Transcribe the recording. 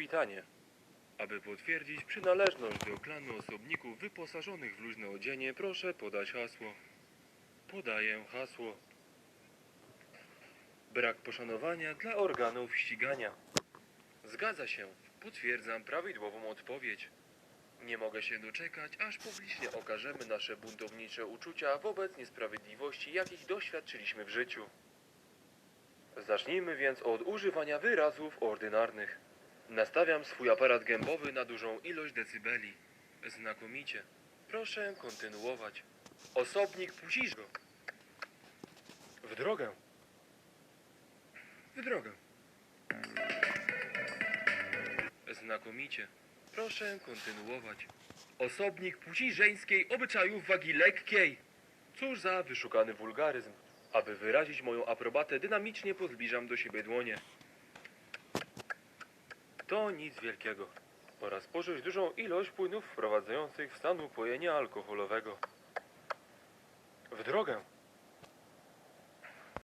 przywitanie. Aby potwierdzić przynależność do klanu osobników wyposażonych w luźne odzienie, proszę podać hasło. Podaję hasło. Brak poszanowania dla organów ścigania. Zgadza się. Potwierdzam prawidłową odpowiedź. Nie mogę się doczekać, aż publicznie okażemy nasze buntownicze uczucia wobec niesprawiedliwości, jakich doświadczyliśmy w życiu. Zacznijmy więc od używania wyrazów ordynarnych. Nastawiam swój aparat gębowy na dużą ilość decybeli. Znakomicie. Proszę kontynuować. Osobnik puścisz go. W drogę. W drogę. Znakomicie. Proszę kontynuować. Osobnik płci żeńskiej obyczajów wagi lekkiej. Cóż za wyszukany wulgaryzm. Aby wyrazić moją aprobatę, dynamicznie pozbliżam do siebie dłonie. To nic wielkiego. Pora spożyć dużą ilość płynów wprowadzających w stan upojenia alkoholowego. W drogę.